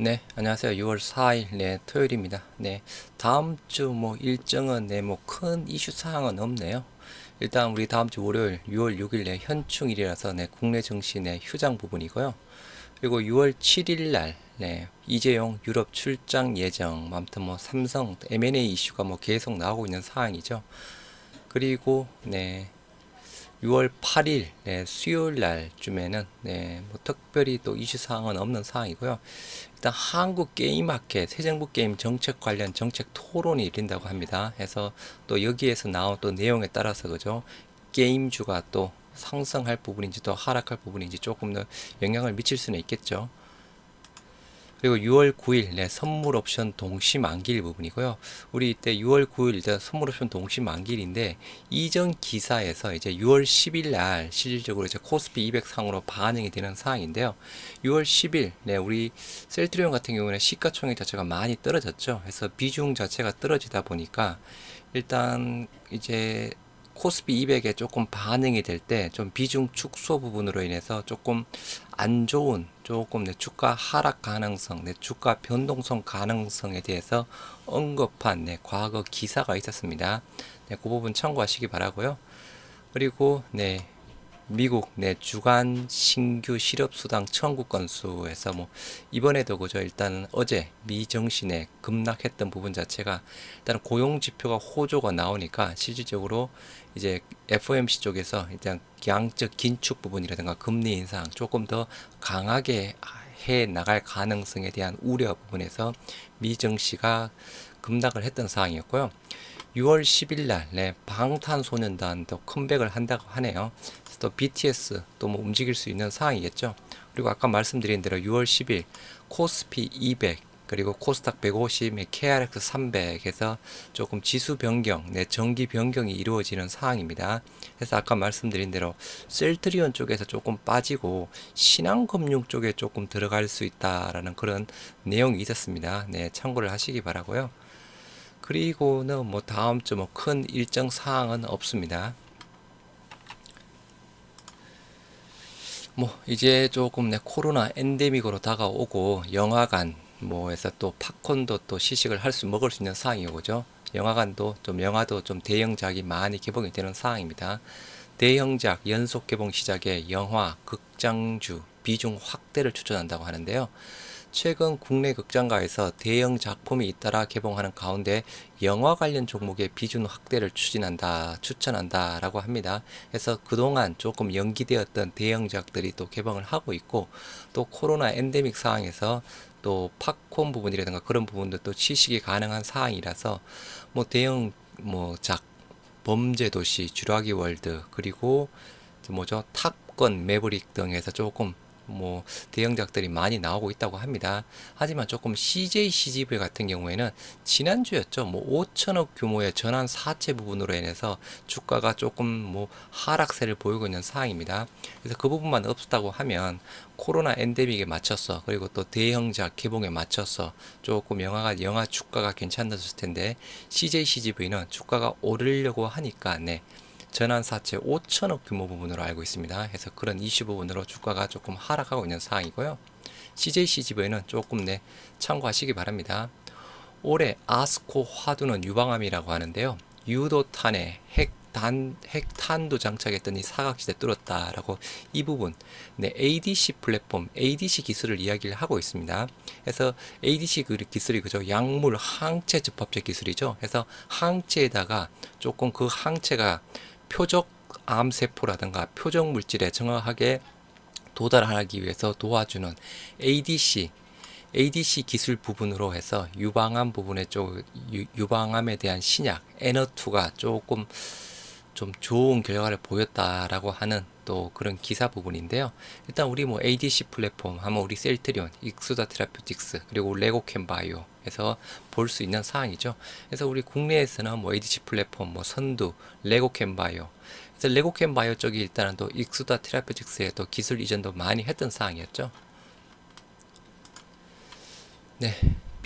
네, 안녕하세요. 6월 4일, 네, 토요일입니다. 네, 다음 주 뭐 일정은, 네, 뭐 큰 이슈 사항은 없네요. 일단 우리 다음 주 월요일, 6월 6일, 네, 현충일이라서, 네, 국내 증시의 휴장 부분이고요. 그리고 6월 7일 날, 네, 이재용 유럽 출장 예정, 아무튼 뭐 삼성 M&A 이슈가 뭐 계속 나오고 있는 상황이죠. 그리고, 네, 6월 8일 네, 수요일 날쯤에는 네, 뭐 특별히 또 이슈 사항은 없는 상황이고요. 일단 한국 게임 마켓 새 정부 게임 정책 관련 정책 토론이 열린다고 합니다. 해서 또 여기에서 나온 또 내용에 따라서 그죠 게임주가 또 상승할 부분인지 또 하락할 부분인지 조금 더 영향을 미칠 수는 있겠죠. 그리고 6월 9일 네, 선물 옵션 동시 만기일 부분이고요. 우리 이때 6월 9일 이제 선물 옵션 동시 만기일인데 이전 기사에서 이제 6월 10일 날 실질적으로 이제 코스피 200 상으로 반영이 되는 상황인데요. 6월 10일 네, 우리 셀트리온 같은 경우는 시가총액 자체가 많이 떨어졌죠. 그래서 비중 자체가 떨어지다 보니까 일단 이제 코스피 200에 조금 반응이 될 때 좀 비중 축소 부분으로 인해서 조금 안 좋은 조금 내 주가 하락 가능성, 내 주가 변동성 가능성에 대해서 언급한 네, 과거 기사가 있었습니다. 네, 그 부분 참고하시기 바라고요. 그리고 네, 미국 내 주간 신규 실업 수당 청구 건수에서 뭐 이번에도 그죠 일단 어제 미 정신에 급락했던 부분 자체가 일단 고용 지표가 호조가 나오니까 실질적으로 이제 FOMC 쪽에서 일단 양적 긴축 부분이라든가 금리 인상 조금 더 강하게 해 나갈 가능성에 대한 우려 부분에서 미 정시가 급락을 했던 상황이었고요. 6월 10일 날 네, 방탄소년단도 컴백을 한다고 하네요. 또 BTS 또 뭐 움직일 수 있는 상황이겠죠. 그리고 아까 말씀드린 대로 6월 10일 코스피 200 그리고 코스닥 150, KRX 300에서 조금 지수 변경, 네, 정기 변경이 이루어지는 상황입니다. 그래서 아까 말씀드린 대로 셀트리온 쪽에서 조금 빠지고 신한금융 쪽에 조금 들어갈 수 있다라는 그런 내용이 있었습니다. 네, 참고를 하시기 바라고요. 그리고는 뭐 다음 주 뭐 큰 일정 사항은 없습니다. 뭐 이제 조금 내 코로나 엔데믹으로 다가오고 영화관 뭐해서 또 팝콘도 또 시식을 할 수 먹을 수 있는 상황이고 그죠? 영화관도 좀 영화도 좀 대형작이 많이 개봉이 되는 상황입니다. 대형작 연속 개봉 시작에 영화 극장주 비중 확대를 추천한다고 하는데요. 최근 국내 극장가에서 대형 작품이 잇따라 개봉하는 가운데 영화 관련 종목의 비중 확대를 추진한다, 추천한다 라고 합니다. 그래서 그동안 조금 연기되었던 대형작들이 또 개봉을 하고 있고 또 코로나 엔데믹 상황에서 또 팝콘 부분이라든가 그런 부분도 또 취식이 가능한 상황이라서 뭐 대형 뭐 작 범죄 도시 주라기 월드 그리고 뭐죠 탑건 매브릭 등에서 조금 뭐 대형작들이 많이 나오고 있다고 합니다. 하지만 조금 CJ CGV 같은 경우에는 지난주였죠. 뭐 5천억 규모의 전환 사채 부분으로 인해서 주가가 조금 뭐 하락세를 보이고 있는 상황입니다. 그래서 그 부분만 없었다고 하면 코로나 엔데믹에 맞춰서 그리고 또 대형작 개봉에 맞춰서 조금 영화가 영화 주가가 괜찮았을 텐데 CJ CGV는 주가가 오르려고 하니까 네. 전환사채 5천억 규모 부분으로 알고 있습니다. 그래서 그런 이슈 부분으로 주가가 조금 하락하고 있는 상황이고요. CJCGV는 조금 네 참고하시기 바랍니다. 올해 아스코 화두는 유방암이라고 하는데요. 유도탄에 핵 단 핵탄도 장착했더니 사각지대 뚫었다라고 이 부분 네 ADC 플랫폼 ADC 기술을 이야기를 하고 있습니다. 그래서 ADC 그 기술이 그죠 약물 항체 접합체 기술이죠. 그래서 항체에다가 조금 그 항체가 표적 암세포라든가 표적 물질에 정확하게 도달하기 위해서 도와주는 ADC ADC 기술 부분으로 해서 유방암 부분에 쪽 유방암에 대한 신약 N2가 조금 좀 좋은 결과를 보였다라고 하는 또 그런 기사 부분인데요. 일단 우리 뭐 ADC 플랫폼 하면 우리 셀트리온, 익수다 테라퓨틱스 그리고 레고캠 바이오 에서 볼 수 있는 사항이죠. 그래서 우리 국내에서는 뭐 ADC 플랫폼, 뭐 선두, 레고캠 바이오 그래서 레고캠 바이오 쪽이 일단은 또 익수다 테라퓨틱스에 또 기술 이전도 많이 했던 사항이었죠. 네.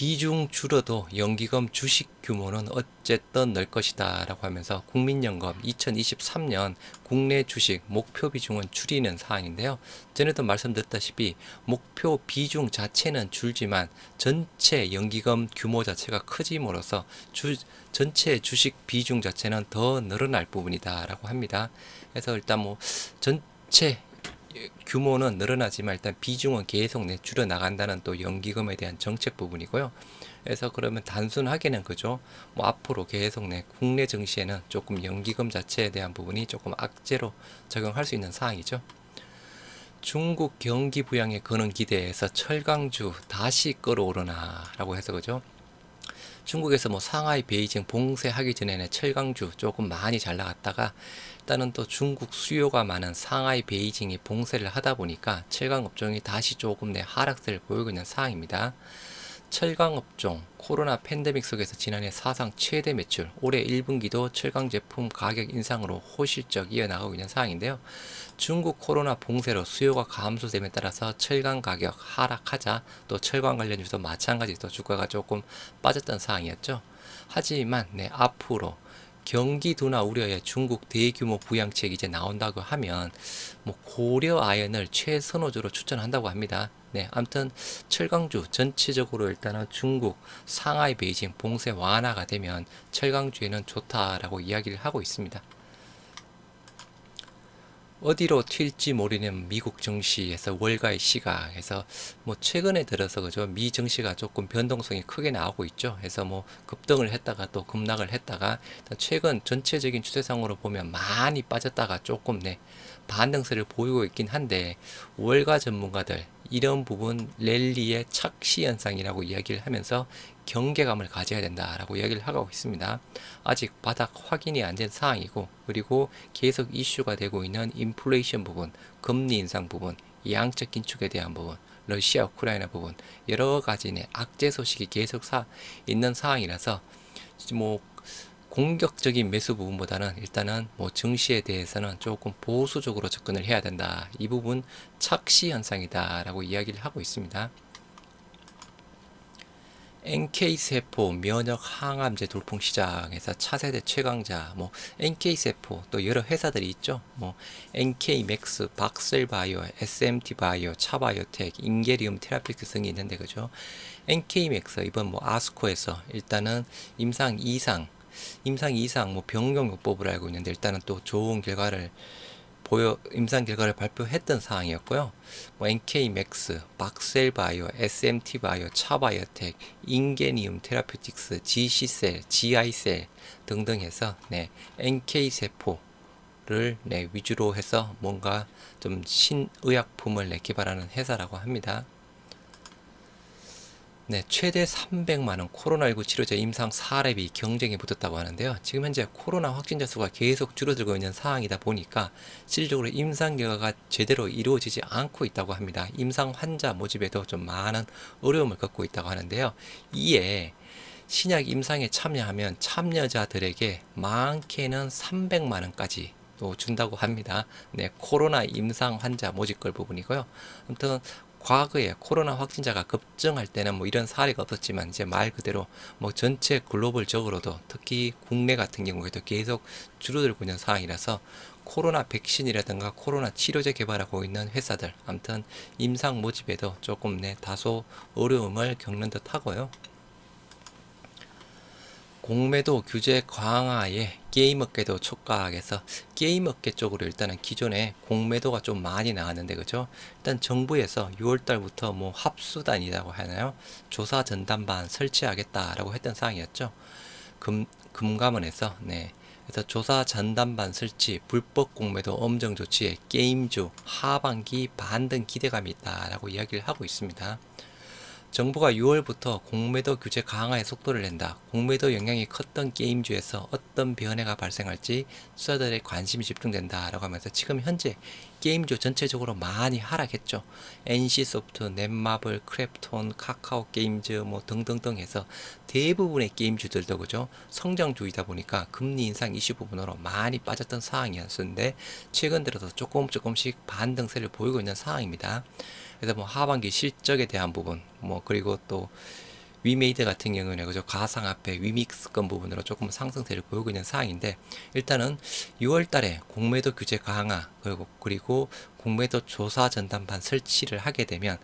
비중 줄어도 연기금 주식 규모는 어쨌든 늘 것이다 라고 하면서 국민연금 2023년 국내 주식 목표 비중은 줄이는 사항인데요. 전에도 말씀드렸다시피 목표 비중 자체는 줄지만 전체 연기금 규모 자체가 커짐으로써 주, 전체 주식 비중 자체는 더 늘어날 부분이다 라고 합니다. 그래서 일단 뭐 전체 규모는 늘어나지만 일단 비중은 계속 내 줄여 나간다는 또 연기금에 대한 정책 부분이고요. 그래서 그러면 단순하게는 그죠. 뭐 앞으로 계속 내 국내 증시에는 조금 연기금 자체에 대한 부분이 조금 악재로 적용할 수 있는 사항이죠. 중국 경기 부양에 거는 기대에서 철강주 다시 끌어오르나라고 해서 그죠. 중국에서 뭐 상하이, 베이징 봉쇄하기 전에는 철강주 조금 많이 잘 나갔다가 일단은 또 중국 수요가 많은 상하이, 베이징이 봉쇄를 하다 보니까 철강 업종이 다시 조금 내 하락세를 보이고 있는 상황입니다. 철강 업종 코로나 팬데믹 속에서 지난해 사상 최대 매출, 올해 1분기도 철강 제품 가격 인상으로 호실적 이어나가고 있는 상황인데요. 중국 코로나 봉쇄로 수요가 감소됨에 따라서 철강 가격 하락하자 또 철강 관련 주도 마찬가지로 주가가 조금 빠졌던 상황이었죠. 하지만 네, 앞으로 경기 둔화 우려에 중국 대규모 부양책이 이제 나온다고 하면 뭐 고려 아연을 최선호주로 추천한다고 합니다. 네, 아무튼 철강주 전체적으로 일단은 중국 상하이 베이징 봉쇄 완화가 되면 철강주에는 좋다라고 이야기를 하고 있습니다. 어디로 튈지 모르는 미국 증시에서 월가의 시각에서 뭐 최근에 들어서 그죠 미 증시가 조금 변동성이 크게 나오고 있죠. 그래서 뭐 급등을 했다가 또 급락을 했다가 최근 전체적인 추세상으로 보면 많이 빠졌다가 조금 네 반등세를 보이고 있긴 한데 월가 전문가들 이런 부분 랠리의 착시 현상이라고 이야기를 하면서 경계감을 가져야 된다라고 이야기를 하고 있습니다. 아직 바닥 확인이 안된 상황이고 그리고 계속 이슈가 되고 있는 인플레이션 부분, 금리 인상 부분, 양적 긴축에 대한 부분, 러시아 우크라이나 부분 여러 가지의 악재 소식이 계속 사 있는 상황이라서 뭐 공격적인 매수 부분보다는 일단은 뭐 증시에 대해서는 조금 보수적으로 접근을 해야 된다. 이 부분 착시 현상이다라고 이야기를 하고 있습니다. NK세포 면역 항암제 돌풍 시장에서 차세대 최강자 뭐 NK세포 또 여러 회사들이 있죠. 뭐 NK맥스, 박셀바이오, SMT바이오, 차바이오텍, 인게리움 테라피크스 등이 있는데 그죠. NK맥스 이번 뭐 아스코에서 일단은 임상 2상 임상 이상 뭐 병용요법을 알고 있는데 일단은 또 좋은 결과를 보여 임상 결과를 발표했던 상황이었고요. 뭐 NK 맥스, 박셀 바이오, SMT 바이오, 차바이오텍, 인게니움 테라퓨틱스, GC셀, GI셀 등등 해서 네, NK 세포를 네, 위주로 해서 뭔가 좀 신의약품을 내 개발하는 회사라고 합니다. 네, 최대 300만 원 코로나19 치료제 임상 사례비 경쟁에 붙었다고 하는데요. 지금 현재 코로나 확진자 수가 계속 줄어들고 있는 상황이다 보니까 실질적으로 임상 결과가 제대로 이루어지지 않고 있다고 합니다. 임상 환자 모집에도 좀 많은 어려움을 겪고 있다고 하는데요. 이에 신약 임상에 참여하면 참여자들에게 많게는 300만 원까지 또 준다고 합니다. 네, 코로나 임상 환자 모집걸 부분이고요. 아무튼 과거에 코로나 확진자가 급증할 때는 뭐 이런 사례가 없었지만 이제 말 그대로 뭐 전체 글로벌적으로도 특히 국내 같은 경우에도 계속 줄어들고 있는 상황이라서 코로나 백신이라든가 코로나 치료제 개발하고 있는 회사들 아무튼 임상 모집에도 조금 내 다소 어려움을 겪는 듯 하고요. 공매도 규제 강화에 게임 업계도 촉각해서 게임 업계 쪽으로 일단은 기존에 공매도가 좀 많이 나왔는데 그죠? 일단 정부에서 6월 달부터 뭐 합수단이라고 하나요? 조사 전담반 설치하겠다라고 했던 상황이었죠. 금 금감원에서 네. 그래서 조사 전담반 설치, 불법 공매도 엄정 조치에 게임주 하반기 반등 기대감이 있다라고 이야기를 하고 있습니다. 정부가 6월부터 공매도 규제 강화의 속도를 낸다. 공매도 영향이 컸던 게임주에서 어떤 변화가 발생할지 투자들의 관심이 집중된다 라고 하면서 지금 현재 게임주 전체적으로 많이 하락했죠. NC소프트, 넷마블, 크래프톤, 카카오 게임즈 뭐 등등등 해서 대부분의 게임주들도 그죠. 성장주이다 보니까 금리 인상 이슈 부분으로 많이 빠졌던 상황이었는데 최근 들어서 조금 조금씩 반등세를 보이고 있는 상황입니다. 그래서 뭐 하반기 실적에 대한 부분, 뭐 그리고 또 위메이드 같은 경우는 그죠 가상화폐 위믹스권 부분으로 조금 상승세를 보이고 있는 상황인데 일단은 6월달에 공매도 규제 강화 그리고 그리고 공매도 조사 전담반 설치를 하게 되면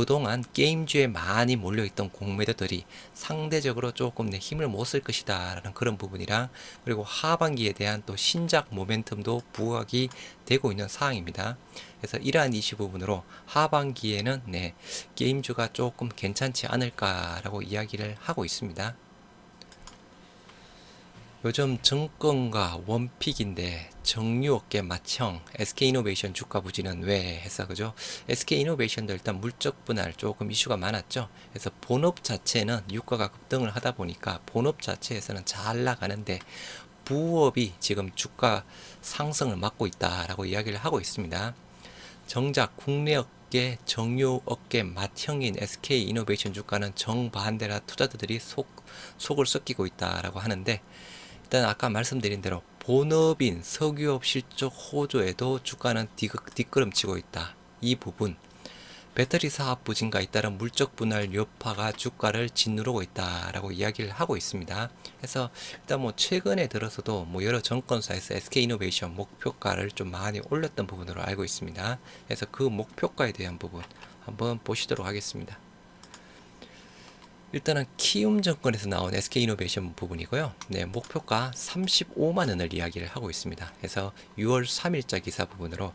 그동안 게임주에 많이 몰려있던 공매도들이 상대적으로 조금 내 힘을 못 쓸 것이다 라는 그런 부분이랑 그리고 하반기에 대한 또 신작 모멘텀도 부각이 되고 있는 상황입니다. 그래서 이러한 이슈 부분으로 하반기에는 네, 게임주가 조금 괜찮지 않을까라고 이야기를 하고 있습니다. 요즘 정권과 원픽인데 정유업계 맏형 SK이노베이션 주가 부진은 왜 해서 그죠? SK이노베이션도 일단 물적 분할 조금 이슈가 많았죠. 그래서 본업 자체는 유가가 급등을 하다 보니까 본업 자체에서는 잘 나가는데 부업이 지금 주가 상승을 막고 있다라고 이야기를 하고 있습니다. 정작 국내 업계 정유 업계 맏형인 SK 이노베이션 주가는 정반대라 투자자들이 속 속을 썩기고 있다라고 하는데 일단 아까 말씀드린 대로 본업인 석유업 실적 호조에도 주가는 뒷걸음치고 있다. 이 부분 배터리 사업 부진과 잇따른 물적 분할 여파가 주가를 짓누르고 있다라고 이야기를 하고 있습니다. 그래서 일단 뭐 최근에 들어서도 뭐 여러 정권사에서 SK 이노베이션 목표가를 좀 많이 올렸던 부분으로 알고 있습니다. 그래서 그 목표가에 대한 부분 한번 보시도록 하겠습니다. 일단은 키움 정권에서 나온 SK 이노베이션 부분이고요. 네, 목표가 35만 원을 이야기를 하고 있습니다. 그래서 6월 3일자 기사 부분으로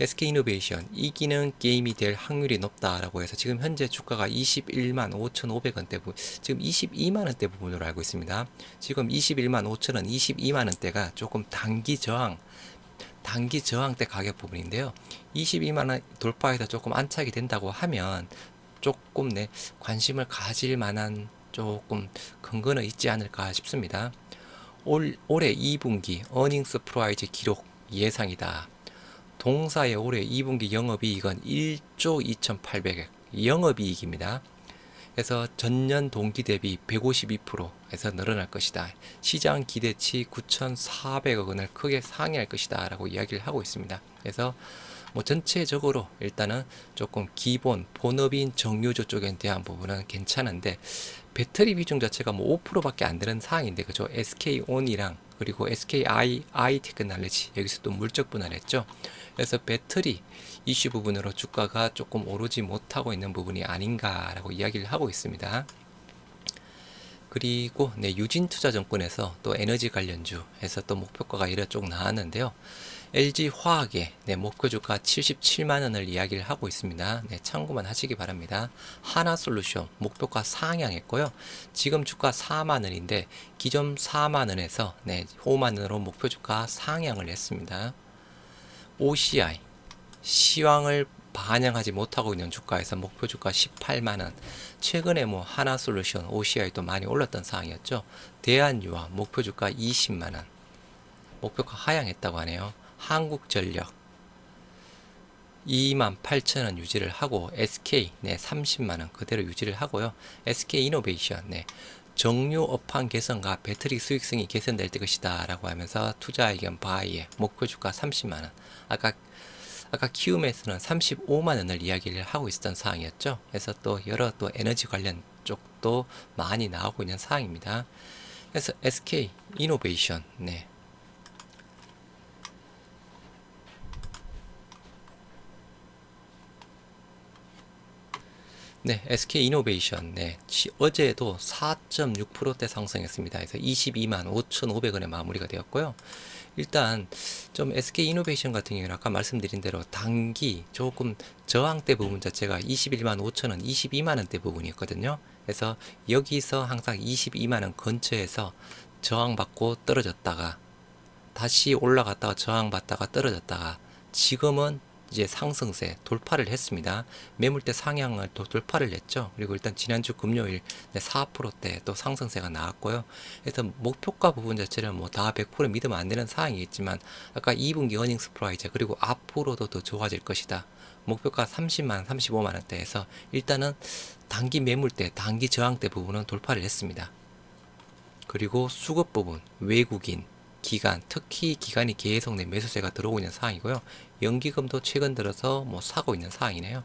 SK 이노베이션 이기는 게임이 될 확률이 높다라고 해서 지금 현재 주가가 21만 5,500원대 부 지금 22만 원대 부분으로 알고 있습니다. 지금 21만 5천 원, 22만 원대가 조금 단기 저항 단기 저항대 가격 부분인데요. 22만 원 돌파해서 조금 안착이 된다고 하면 조금 내 관심을 가질 만한 조금 근거는 있지 않을까 싶습니다. 올 올해 2분기 어닝스 프라이즈 기록 예상이다. 동사의 올해 2분기 영업이익은 1조 2,800억 영업이익입니다. 그래서 전년 동기 대비 152%에서 늘어날 것이다. 시장 기대치 9,400억 원을 크게 상회할 것이다. 라고 이야기를 하고 있습니다. 그래서 뭐 전체적으로 일단은 조금 기본 본업인 정유조 쪽에 대한 부분은 괜찮은데 배터리 비중 자체가 뭐 5%밖에 안 되는 상황인데 그죠? SK온이랑 그리고 SKI 아이테크날레지 여기서 또 물적 분할했죠. 그래서 배터리 이슈 부분으로 주가가 조금 오르지 못하고 있는 부분이 아닌가라고 이야기를 하고 있습니다. 그리고 네, 유진투자증권에서 또 에너지 관련주에서 또 목표가가 이래 쭉 나왔는데요. LG 화학의 네, 목표 주가 77만 원을 이야기를 하고 있습니다. 네, 참고만 하시기 바랍니다. 하나솔루션 목표가 상향했고요. 지금 주가 4만 원인데 기존 4만 원에서 네, 5만 원으로 목표 주가 상향을 했습니다. OCI 시황을 반영하지 못하고 있는 주가에서 목표 주가 18만 원. 최근에 뭐 하나솔루션, OCI도 많이 올랐던 상황이었죠. 대한유화 목표 주가 20만 원. 목표가 하향했다고 하네요. 한국전력 2만 8천 원 유지를 하고 SK 네 30만 원 그대로 유지를 하고요. SK 이노베이션 네 정유 업황 개선과 배터리 수익성이 개선될 것이다라고 하면서 투자 의견 바이에 목표 주가 30만 원. 아까 아까 키움에서는 35만 원을 이야기를 하고 있었던 상황이었죠. 그래서 또 여러 또 에너지 관련 쪽도 많이 나오고 있는 상황입니다. 그래서 SK 이노베이션 네 네, SK 이노베이션, 네, 지- 어제도 4.6%대 상승했습니다. 그래서 22만 5,500원에 마무리가 되었고요. 일단 좀 SK 이노베이션 같은 경우는 아까 말씀드린 대로 단기 조금 저항대 부분 자체가 21만 5천 원, 22만 원대 부분이었거든요. 그래서 여기서 항상 22만 원 근처에서 저항받고 떨어졌다가 다시 올라갔다가 저항받다가 떨어졌다가 지금은 이제 상승세 돌파를 했습니다. 매물대 상향을 또 돌파를 했죠. 그리고 일단 지난주 금요일 4%대 또 상승세가 나왔고요. 그래서 목표가 부분 자체는 뭐다 100% 믿으면 안 되는 상황이겠지만 아까 2분기 어닝스 프라이즈 그리고 앞으로도 더 좋아질 것이다. 목표가 30만, 35만 원대에서 일단은 단기 매물대, 단기 저항대 부분은 돌파를 했습니다. 그리고 수급 부분, 외국인, 기간, 특히 기간이 계속 내 매수세가 들어오고 있는 상황이고요. 연기금도 최근 들어서 뭐 사고 있는 상황이네요.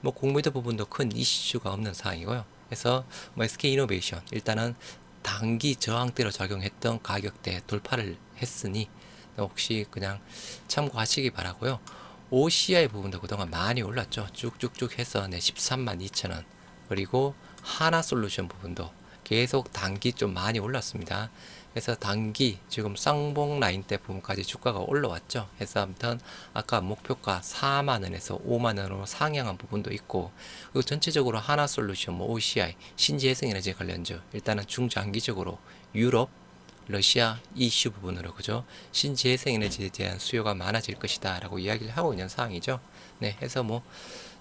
뭐 공매도 부분도 큰 이슈가 없는 상황이고요. 그래서 뭐 SK 이노베이션 일단은 단기 저항대로 작용했던 가격대 돌파를 했으니 혹시 그냥 참고하시기 바라고요. OCI 부분도 그동안 많이 올랐죠. 쭉쭉쭉 해서 네, 13만 2천 원. 그리고 하나 솔루션 부분도 계속 단기 좀 많이 올랐습니다. 그래서 단기 지금 쌍봉 라인 때 부분까지 주가가 올라왔죠. 그래서 아무튼 아까 목표가 4만 원에서 5만 원으로 상향한 부분도 있고 그리고 전체적으로 하나 솔루션, 뭐 OCI, 신재생에너지 관련주 일단은 중장기적으로 유럽 러시아 이슈 부분으로 그죠 신재생에너지에 대한 수요가 많아질 것이다라고 이야기를 하고 있는 상황이죠. 네, 해서 뭐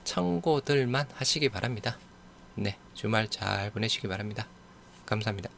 참고들만 하시기 바랍니다. 네, 주말 잘 보내시기 바랍니다. 감사합니다.